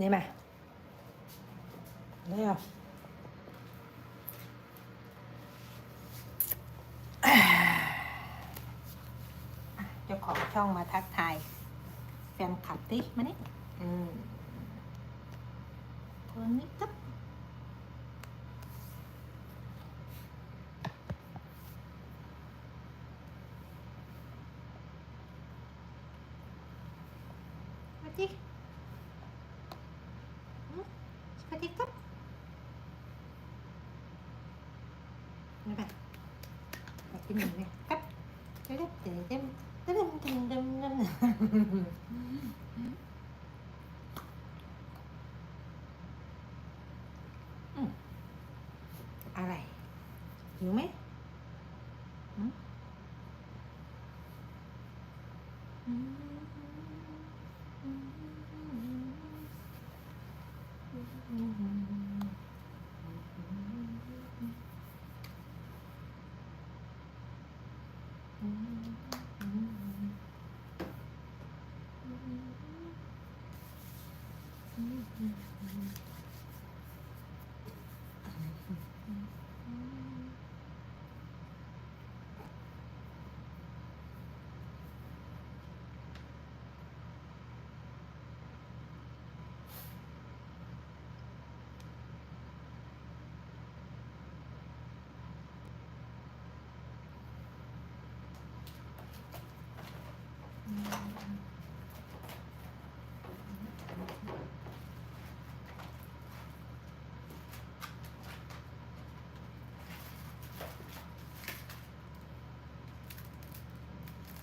นี่ไหมนี่เหรออะเจ้าของช่องมาทักทายแฟนคลับดิมานี่อืมตัวนี้ครับสวัสดีอืม สวัสดีครับนี่ไปไปกินหนึ่งเลยครับเต็มเต็มเต็มเต็มเต็มเต็มเต็มเต็มอืมอะไรหิวไหม Mm-hmm. mm-hmm. mm-hmm. mm-hmm.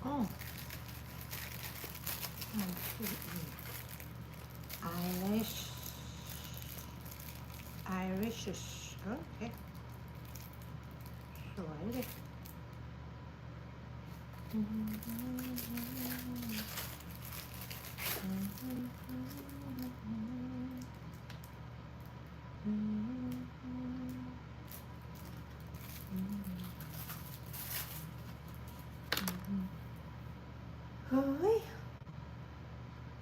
Oh. Irish. Irishish. Okay. Sure.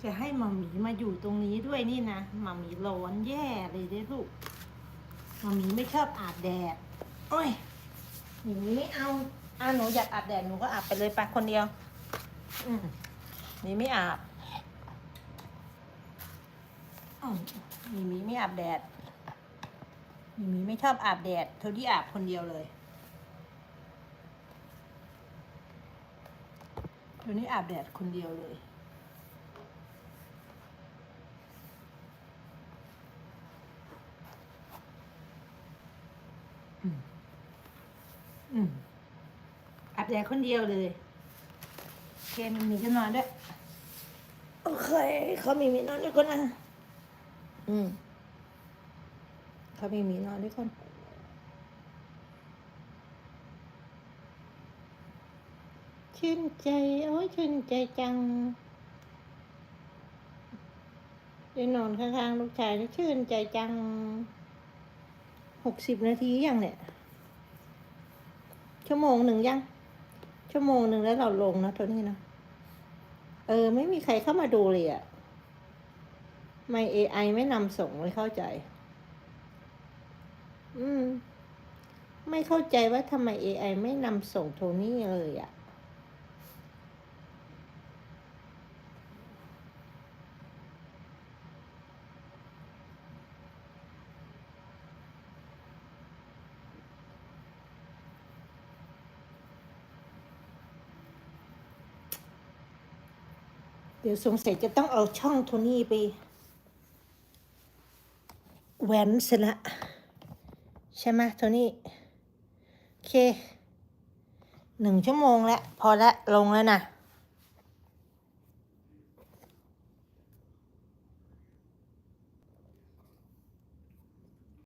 จะให้หมามีมาอยู่ตรงนี้ด้วยนี่นะหมามีร้อนแย่เลยเด้ลูกหมามีไม่ชอบอาบแดดโอ้ยหมีไม่เอาอ่าหนูอยากอาบแดดหนูก็อาบไปเลยไปคนเดียว อืมมีไม่อาบอมหมีมีไม่อาบแดดหมีมีไม่ชอบอาบแดดเท่าที่อาบคนเดียวเลยเท่านี้อาบแดดคนเดียวเลย อาบแดดคนเดียวเลยโอเคมีมีก็นอนด้วย โอเค เขามีมีนอนด้วยคนนะอืมเขามีมีนอนด้วยคนชื่นใจ โอ้ยชื่นใจจังได้นอนข้างๆลูกชายนี่ชื่นใจจังหกสิบนาทียังเนี่ย ชั่วโมงหนึ่งยัง ชั่วโมงหนึ่งแล้วเราลงนะตัวนี้นะเออ ไม่มีใครเข้ามาดูเลยอะไม่เอไอไม่นำส่งไม่เข้าใจ อืม ไม่เข้าใจว่าทำไมเอไม่นำส่งโทนี่เลยอะเดี๋ยวสงสัยจะต้องเอาช่องโทนี่ไปแหวนเสร็จละ ใช่ไหมโทนี่ โอเค หนึ่งชั่วโมงแล้ว พอละลงแล้วนะ